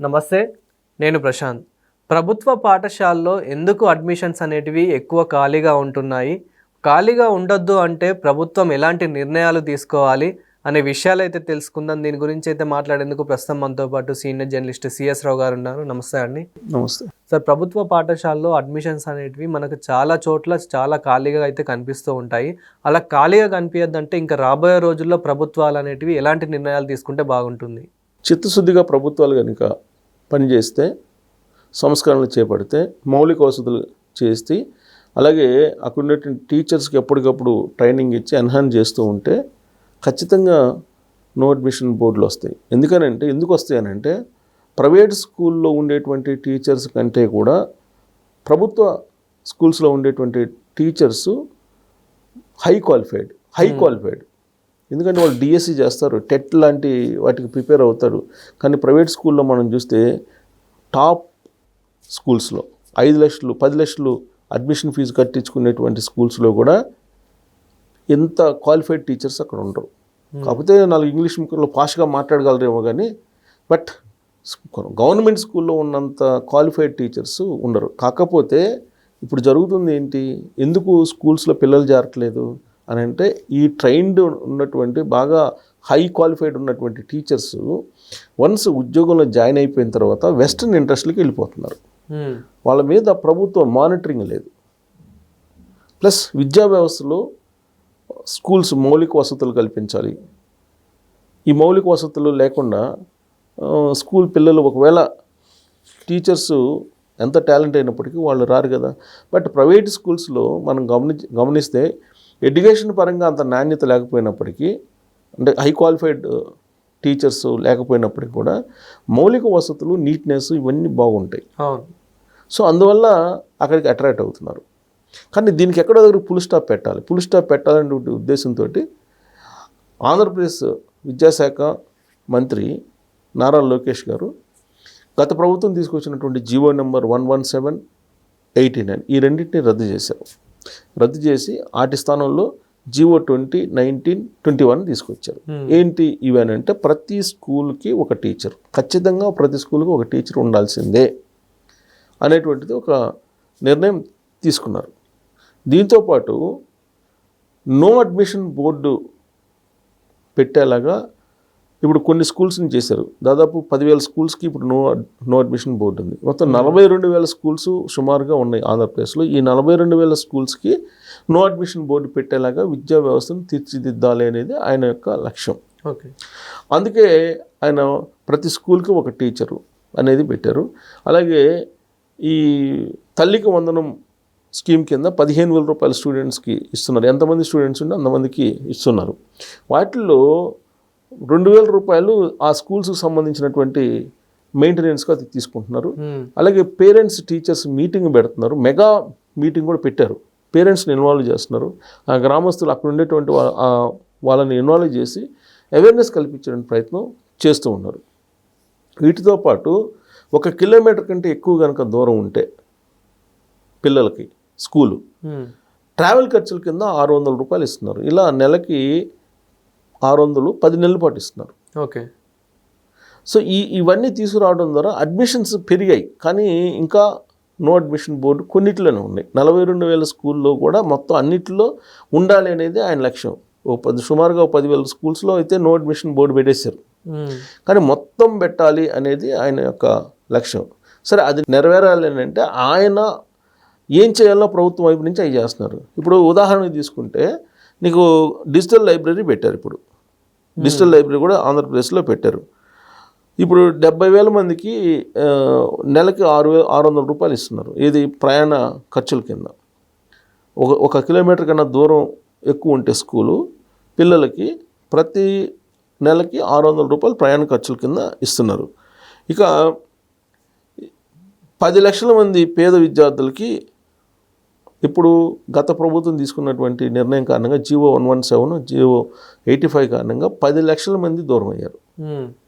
నమస్తే నేను ప్రశాంత్. ప్రభుత్వ పాఠశాలలో ఎందుకు అడ్మిషన్స్ అనేటివి ఎక్కువ ఖాళీగా ఉంటున్నాయి? ఖాళీగా ఉండొద్దు అంటే ప్రభుత్వం ఎలాంటి నిర్ణయాలు తీసుకోవాలి అనే విషయాలు అయితే తెలుసుకుందాం. దీని గురించి అయితే మాట్లాడేందుకు ప్రస్తుతం మనతో పాటు సీనియర్ జర్నలిస్ట్ సిఎస్ రావు గారు ఉన్నారు. నమస్తే అండి. నమస్తే. సార్ ప్రభుత్వ పాఠశాలలో అడ్మిషన్స్ అనేటివి మనకు చాలా చోట్ల చాలా ఖాళీగా అయితే కనిపిస్తూ ఉంటాయి. అలా ఖాళీగా కనిపించద్దంటే ఇంకా రాబోయే రోజుల్లో ప్రభుత్వాలు అనేటివి ఎలాంటి నిర్ణయాలు తీసుకుంటే బాగుంటుంది? చిత్తశుద్ధిగా ప్రభుత్వాలు కనుక పనిచేస్తే సంస్కరణలు చేపడితే మౌలిక వసతులు చేసి అలాగే అక్కడ ఉన్నటువంటి టీచర్స్కి ఎప్పటికప్పుడు ట్రైనింగ్ ఇచ్చి ఎన్హాన్స్ చేస్తూ ఉంటే ఖచ్చితంగా నో అడ్మిషన్ బోర్డులు వస్తాయి. ఎందుకనంటే ఎందుకు వస్తాయి అని అంటే ప్రైవేట్ స్కూల్లో ఉండేటువంటి టీచర్స్ కంటే కూడా ప్రభుత్వ స్కూల్స్లో ఉండేటువంటి teachers high qualified high qualified. ఎందుకంటే వాళ్ళు డిఎస్సి చేస్తారు టెట్ లాంటి వాటికి ప్రిపేర్ అవుతారు కానీ ప్రైవేట్ స్కూల్లో మనం చూస్తే టాప్ స్కూల్స్లో ఐదు లక్షలు పది లక్షలు అడ్మిషన్ ఫీజు కట్టించుకునేటువంటి స్కూల్స్లో కూడా ఎంత క్వాలిఫైడ్ టీచర్స్ అక్కడ ఉండరు. కాకపోతే నాలుగు ఇంగ్లీష్ ముక్కల్లో ఫాస్ట్గా మాట్లాడగలరేమో కానీ బట్ గవర్నమెంట్ స్కూల్లో ఉన్నంత క్వాలిఫైడ్ టీచర్స్ ఉండరు. కాకపోతే ఇప్పుడు జరుగుతుంది ఏంటి? ఎందుకు స్కూల్స్లో పిల్లలు జారట్లేదు? అని అంటే ఈ ట్రైన్డ్ ఉన్నటువంటి బాగా హై క్వాలిఫైడ్ ఉన్నటువంటి టీచర్స్ వన్స్ ఉద్యోగంలో జాయిన్ అయిపోయిన తర్వాత వెస్ట్రన్ ఇంట్రెస్ట్లకి వెళ్ళిపోతున్నారు. వాళ్ళ మీద ప్రభుత్వం మానిటరింగ్ లేదు. ప్లస్ విద్యా వ్యవస్థలో స్కూల్స్ మౌలిక వసతులు కల్పించాలి. ఈ మౌలిక వసతులు లేకుండా స్కూల్ పిల్లలు ఒకవేళ టీచర్స్ ఎంత టాలెంట్ అయినప్పటికీ వాళ్ళు రారు కదా. బట్ ప్రైవేట్ స్కూల్స్లో మనం గమని గమనిస్తే ఎడ్యుకేషన్ పరంగా అంత నాణ్యత లేకపోయినప్పటికీ అంటే హై క్వాలిఫైడ్ టీచర్స్ లేకపోయినప్పటికీ కూడా మౌలిక వసతులు నీట్నెస్ ఇవన్నీ బాగుంటాయి. సో అందువల్ల అక్కడికి అట్రాక్ట్ అవుతున్నారు. కానీ దీనికి ఎక్కడో దగ్గర పుల్ స్టాప్ పెట్టాలి. పుల్ స్టాప్ పెట్టాలనే ఉద్దేశంతో ఆంధ్రప్రదేశ్ విద్యాశాఖ మంత్రి నారా లోకేష్ గారు గత ప్రభుత్వం తీసుకొచ్చినటువంటి GO number one one seven eighty nine ఈ రెండింటిని రద్దు చేశారు. రద్దు చేసి వాటి స్థానంలో GO twenty nineteen twenty one తీసుకొచ్చారు. ఏంటి ఇవని అంటే ప్రతి స్కూల్కి ఒక టీచర్ ఖచ్చితంగా ప్రతి స్కూల్కి ఒక టీచర్ ఉండాల్సిందే అనేటువంటిది ఒక నిర్ణయం తీసుకున్నారు. దీంతోపాటు నో అడ్మిషన్ బోర్డు పెట్టేలాగా ఇప్పుడు కొన్ని స్కూల్స్ని చేశారు. దాదాపు పదివేల స్కూల్స్కి ఇప్పుడు నో నో అడ్మిషన్ బోర్డు ఉంది. మొత్తం నలభై రెండు వేల స్కూల్స్ సుమారుగా ఉన్నాయి ఆంధ్రప్రదేశ్లో. ఈ నలభై రెండు వేల స్కూల్స్కి నో అడ్మిషన్ బోర్డు పెట్టేలాగా విద్యా వ్యవస్థను తీర్చిదిద్దాలి అనేది ఆయన యొక్క లక్ష్యం. ఓకే. అందుకే ఆయన ప్రతి స్కూల్కి ఒక టీచరు అనేది పెట్టారు. అలాగే ఈ తల్లికి వందనం స్కీమ్ కింద పదిహేను వేల రూపాయల స్టూడెంట్స్కి ఇస్తున్నారు. ఎంతమంది స్టూడెంట్స్ ఉంటే అంతమందికి ఇస్తున్నారు. వాటిల్లో రెండు వేల రూపాయలు ఆ స్కూల్స్కి సంబంధించినటువంటి మెయింటెనెన్స్గా అది తీసుకుంటున్నారు. అలాగే పేరెంట్స్ టీచర్స్ మీటింగ్ పెడుతున్నారు. మెగా మీటింగ్ కూడా పెట్టారు. పేరెంట్స్ని ఇన్వాల్వ్ చేస్తున్నారు. ఆ గ్రామస్తులు అక్కడ ఉండేటువంటి వాళ్ళని ఇన్వాల్వ్ చేసి అవేర్నెస్ కల్పించే ప్రయత్నం చేస్తూ ఉన్నారు. వీటితో పాటు ఒక కిలోమీటర్ కంటే ఎక్కువ కనుక దూరం ఉంటే పిల్లలకి స్కూలు. ట్రావెల్ ఖర్చుల కింద ఆరు వందల రూపాయలు ఇస్తున్నారు. ఇలా నెలకి ఆరు వందలు పది నెలల పాటు ఇస్తున్నారు ఓకే. సో ఈ ఇవన్నీ తీసుకురావడం ద్వారా అడ్మిషన్స్ పెరిగాయి. కానీ ఇంకా నో అడ్మిషన్ బోర్డు కొన్నిట్లోనే ఉన్నాయి నలభై రెండు వేల స్కూల్లో కూడా మొత్తం అన్నిటిలో ఉండాలి అనేది ఆయన లక్ష్యం. ఓ పది సుమారుగా ఓ పదివేల స్కూల్స్లో అయితే నో అడ్మిషన్ బోర్డు పెట్టేశారు. కానీ మొత్తం పెట్టాలి అనేది ఆయన యొక్క లక్ష్యం. సరే అది నెరవేరాలి అని అంటే ఆయన ఏం చేయాలో ప్రభుత్వం వైపు నుంచి అవి చేస్తున్నారు. ఇప్పుడు ఉదాహరణకు తీసుకుంటే నీకు డిజిటల్ లైబ్రరీ పెట్టారు ఇప్పుడు. డిజిటల్ లైబ్రరీ కూడా ఆంధ్రప్రదేశ్లో పెట్టారు. ఇప్పుడు డెబ్బై వేల మందికి నెలకి ఆరు వే ఆరు వందల రూపాయలు ఇస్తున్నారు. ఇది ప్రయాణ ఖర్చుల కింద. ఒక ఒక కిలోమీటర్ కన్నా దూరం ఎక్కువ ఉంటే స్కూలు పిల్లలకి ప్రతి నెలకి ఆరు వందల రూపాయలు ప్రయాణ ఖర్చుల కింద ఇస్తున్నారు. ఇక పది లక్షల మంది పేద విద్యార్థులకి ఇప్పుడు గత ప్రభుత్వం తీసుకున్నటువంటి నిర్ణయం కారణంగా GO one one seven GO eighty five కారణంగా పది లక్షల మంది దూరం అయ్యారు.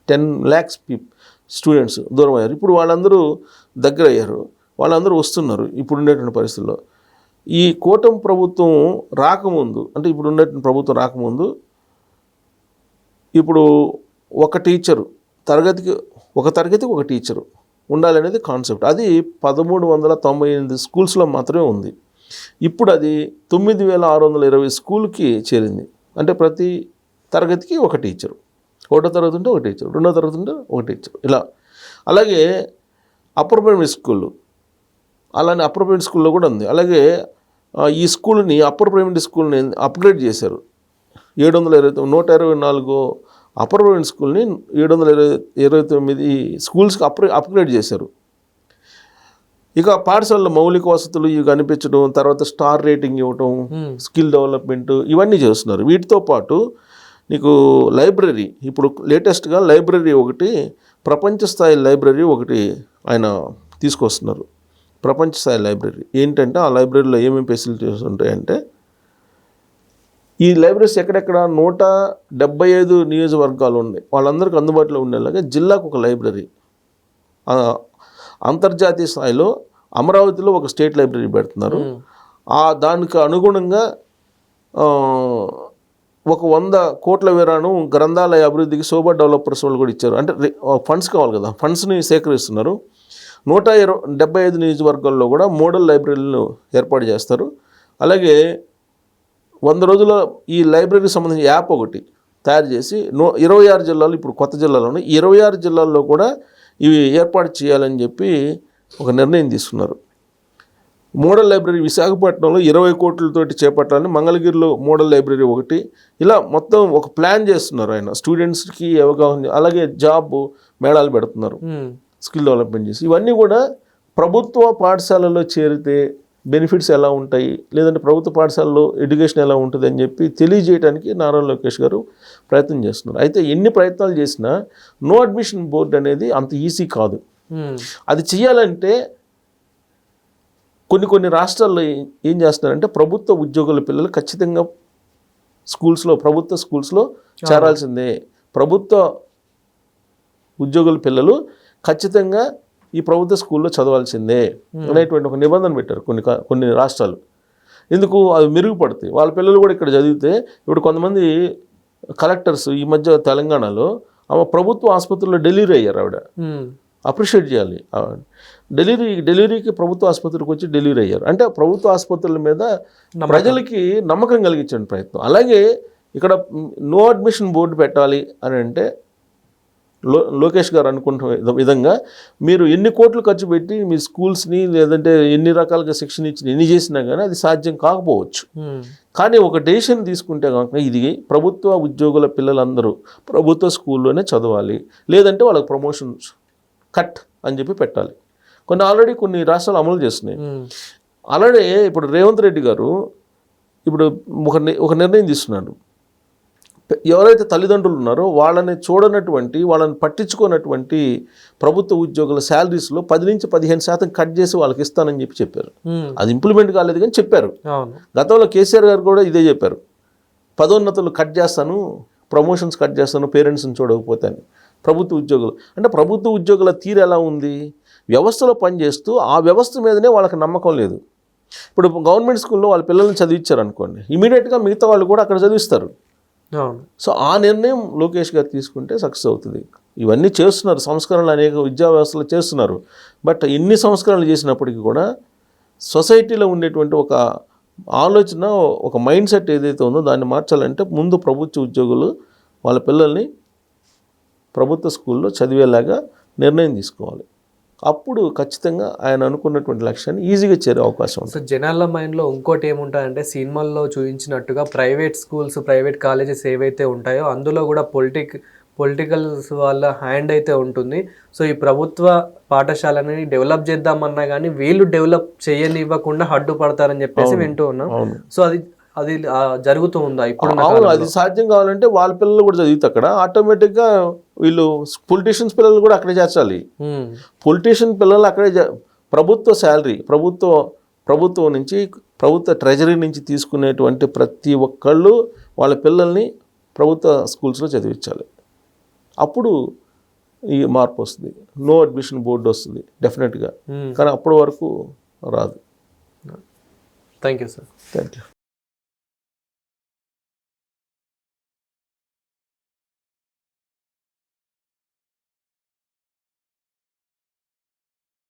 టెన్ ల్యాక్స్ పీప్ స్టూడెంట్స్ దూరం అయ్యారు. ఇప్పుడు వాళ్ళందరూ దగ్గర అయ్యారు. వాళ్ళందరూ వస్తున్నారు ఇప్పుడు ఉండేటువంటి పరిస్థితుల్లో. ఈ కూటమి ప్రభుత్వం రాకముందు అంటే ఇప్పుడు ఉండేటువంటి ప్రభుత్వం రాకముందు ఇప్పుడు ఒక టీచరు తరగతికి ఒక తరగతికి ఒక టీచరు ఉండాలనేది కాన్సెప్ట్. అది పదమూడు వందల తొంభై ఎనిమిది స్కూల్స్లో మాత్రమే ఉంది. ఇప్పుడు అది తొమ్మిది వేల ఆరు వందల ఇరవై స్కూల్కి చేరింది. అంటే ప్రతి తరగతికి ఒక టీచరు. ఒకటో తరగతి ఉంటే ఒక టీచర్. రెండో తరగతి ఉంటే ఒక టీచర్. ఇలా. అలాగే అప్పర్ ప్రైమరీ స్కూళ్ళు అలానే అప్పర్ ప్రైమరీ స్కూల్లో కూడా ఉంది. అలాగే ఈ స్కూల్ని అప్పర్ ప్రైమరీ స్కూల్ని అప్గ్రేడ్ చేశారు. ఏడు వందల ఇరవై తొమ్మిది నూట ఇరవై నాలుగు అప్పర్ ప్రైమరీ స్కూల్ని ఏడు వందల ఇరవై ఇరవై తొమ్మిది స్కూల్స్కి అప్ అప్గ్రేడ్ చేశారు. ఇక పాఠశాలలో మౌలిక వసతులు ఇవి కనిపించడం తర్వాత స్టార్ రేటింగ్ ఇవ్వటం Hmm. స్కిల్ డెవలప్మెంట్ ఇవన్నీ చేస్తున్నారు. వీటితో పాటు నీకు లైబ్రరీ ఇప్పుడు లేటెస్ట్గా లైబ్రరీ ఒకటి ప్రపంచ స్థాయి లైబ్రరీ ఒకటి ఆయన తీసుకొస్తున్నారు. ప్రపంచ స్థాయి లైబ్రరీ. ఏంటంటే ఆ లైబ్రరీలో ఏమేమి ఫెసిలిటీస్ ఉంటాయంటే ఈ లైబ్రరీస్ ఎక్కడెక్కడ నూట డెబ్బై ఐదు నియోజకవర్గాలు ఉన్నాయి. వాళ్ళందరికీ అందుబాటులో ఉండేలాగా జిల్లాకు ఒక లైబ్రరీ. అంతర్జాతీయ స్థాయిలో అమరావతిలో ఒక స్టేట్ లైబ్రరీ పెడుతున్నారు. ఆ దానికి అనుగుణంగా ఒక వంద కోట్ల విరాణం గ్రంథాలయ అభివృద్ధికి శోభా డెవలపర్స్ వాళ్ళు కూడా ఇచ్చారు. అంటే ఫండ్స్ కావాలి కదా ఫండ్స్ని సేకరిస్తున్నారు. నూట ఇరవై డెబ్బై ఐదు నియోజకవర్గాల్లో కూడా మోడల్ లైబ్రరీలను ఏర్పాటు చేస్తారు. అలాగే వంద రోజుల ఈ లైబ్రరీకి సంబంధించిన యాప్ ఒకటి తయారు చేసి నో ఇరవై ఆరు జిల్లాలు ఇప్పుడు కొత్త జిల్లాలో ఉన్నాయి ఇరవై ఆరు జిల్లాల్లో కూడా ఇవి ఏర్పాటు చేయాలని చెప్పి ఒక నిర్ణయం తీసుకున్నారు. మోడల్ లైబ్రరీ విశాఖపట్నంలో ఇరవై కోట్లతోటి చేపట్టాలని మంగళగిరిలో మోడల్ లైబ్రరీ ఒకటి. ఇలా మొత్తం ఒక ప్లాన్ చేస్తున్నారు ఆయన. స్టూడెంట్స్కి అవగాహన అలాగే జాబ్ మేళాలు పెడుతున్నారు. స్కిల్ డెవలప్మెంట్ చేసి. ఇవన్నీ కూడా ప్రభుత్వ పాఠశాలలో చేరితే బెనిఫిట్స్ ఎలా ఉంటాయి? లేదంటే ప్రభుత్వ పాఠశాలలో ఎడ్యుకేషన్ ఎలా ఉంటుంది అని చెప్పి తెలియజేయడానికి నారా లోకేష్ గారు ప్రయత్నం చేస్తున్నారు. అయితే ఎన్ని ప్రయత్నాలు చేసినా నో అడ్మిషన్ బోర్డు అనేది అంత ఈజీ కాదు. అది చేయాలంటే కొన్ని కొన్ని రాష్ట్రాల్లో ఏ- ఏం చేస్తున్నారంటే ప్రభుత్వ ఉద్యోగుల పిల్లలు ఖచ్చితంగా స్కూల్స్లో ప్రభుత్వ స్కూల్స్లో చేరాల్సిందే. ప్రభుత్వ ఉద్యోగుల పిల్లలు ఖచ్చితంగా ఈ ప్రభుత్వ స్కూల్లో చదవాల్సిందే అనేటువంటి ఒక నిబంధన పెట్టారు కొన్ని కొన్ని రాష్ట్రాలు. ఎందుకు అవి మెరుగుపడతాయి వాళ్ళ పిల్లలు కూడా ఇక్కడ చదివితే ఇప్పుడు కొంతమంది కలెక్టర్స్ ఈ మధ్య తెలంగాణలో ఆమె ప్రభుత్వ ఆసుపత్రిలో డెలివరీ అయ్యారు ఆవిడ. అప్రిషియేట్ చేయాలి. డెలివరీ డెలివరీకి ప్రభుత్వ ఆసుపత్రికి వచ్చి డెలివరీ అయ్యారు. అంటే ప్రభుత్వ ఆసుపత్రుల మీద ప్రజలకి నమ్మకం కలిగించండి ప్రయత్నం. అలాగే ఇక్కడ నో అడ్మిషన్ బోర్డు పెట్టాలి అని అంటే లో లోకేష్ గారు అనుకుంటున్న విధ- విధంగా మీరు ఎన్ని కోట్లు ఖర్చు పెట్టి మీ స్కూల్స్ని లేదంటే ఎన్ని రకాలుగా శిక్షణ ఇచ్చి ఎన్ని చేసినా కానీ అది సాధ్యం కాకపోవచ్చు. కానీ ఒక డెసిషన్ తీసుకుంటే కనుక ఇది ప్రభుత్వ ఉద్యోగుల పిల్లలందరూ ప్రభుత్వ స్కూల్లోనే చదవాలి లేదంటే వాళ్ళకి ప్రమోషన్స్ కట్ అని చెప్పి పెట్టాలి కొన్ని ఆల్రెడీ కొన్ని రాష్ట్రాలు అమలు చేస్తున్నాయి. అలాగే ఇప్పుడు రేవంత్ రెడ్డి గారు ఇప్పుడు ఒక ఒక నిర్ణయం తీసుకున్నాడు ఎవరైతే తల్లిదండ్రులు ఉన్నారో వాళ్ళని చూడనటువంటి వాళ్ళని పట్టించుకోనటువంటి ప్రభుత్వ ఉద్యోగుల శాలరీస్లో పది నుంచి పదిహేను శాతం కట్ చేసి వాళ్ళకి ఇస్తానని చెప్పి చెప్పారు. అది ఇంప్లిమెంట్ కాలేదు కానీ చెప్పారు. గతంలో కేసీఆర్ గారు కూడా ఇదే చెప్పారు. పదోన్నతులు కట్ చేస్తాను ప్రమోషన్స్ కట్ చేస్తాను పేరెంట్స్ని చూడకపోతే అని. ప్రభుత్వ ఉద్యోగులు. అంటే ప్రభుత్వ ఉద్యోగుల తీరు ఎలా ఉంది? వ్యవస్థలో పనిచేస్తూ ఆ వ్యవస్థ మీదనే వాళ్ళకి నమ్మకం లేదు. ఇప్పుడు గవర్నమెంట్ స్కూల్లో వాళ్ళ పిల్లల్ని చదివించారు అనుకోండి ఇమీడియట్గా మిగతా వాళ్ళు కూడా అక్కడ చదివిస్తారు. సో ఆ నిర్ణయం లోకేష్ గారు తీసుకుంటే సక్సెస్ అవుతుంది. ఇవన్నీ చేస్తున్నారు. సంస్కరణలు అనేక విద్యా వ్యవస్థలు చేస్తున్నారు. బట్ ఎన్ని సంస్కరణలు చేసినప్పటికీ కూడా సొసైటీలో ఉండేటువంటి ఒక ఆలోచన ఒక మైండ్ సెట్ ఏదైతే ఉందో దాన్ని మార్చాలంటే ముందు ప్రభుత్వ ఉద్యోగులు వాళ్ళ పిల్లల్ని ప్రభుత్వ స్కూల్లో చదివేలాగా నిర్ణయం తీసుకోవాలి. అప్పుడు ఖచ్చితంగా ఆయన అనుకున్నటువంటి లక్ష్యాన్ని ఈజీగా చేరే అవకాశం ఉంది సో జనాల మైండ్లో ఇంకోటి ఏముంటుందంటే సినిమాల్లో చూపించినట్టుగా ప్రైవేట్ స్కూల్స్ ప్రైవేట్ కాలేజెస్ ఏవైతే ఉంటాయో అందులో కూడా పొలిటిక్ పొలిటికల్స్ వాళ్ళ హ్యాండ్ అయితే ఉంటుంది. సో ఈ ప్రభుత్వ పాఠశాలని డెవలప్ చేద్దామన్నా కానీ వీళ్ళు డెవలప్ చేయనివ్వకుండా అడ్డు పడతారని చెప్పేసి వింటూ ఉన్నాం. సో అది అది జరుగుతూ ఉందా ఇప్పుడు అవును అది సాధ్యం కావాలంటే వాళ్ళ పిల్లలు కూడా చదివితే అక్కడ ఆటోమేటిక్గా వీళ్ళు పొలిటీషియన్స్ పిల్లలు కూడా అక్కడే చేర్చాలి. పొలిటీషియన్ పిల్లలు అక్కడే ప్రభుత్వ శాలరీ ప్రభుత్వ ప్రభుత్వం నుంచి ప్రభుత్వ ట్రెజరీ నుంచి తీసుకునేటువంటి ప్రతి ఒక్కళ్ళు వాళ్ళ పిల్లల్ని ప్రభుత్వ స్కూల్స్లో చదివించాలి. అప్పుడు ఈ మార్పు వస్తుంది. నో అడ్మిషన్ బోర్డు వస్తుంది డెఫినెట్గా. కానీ అప్పటి వరకు రాదు. Thank you sir. Thank you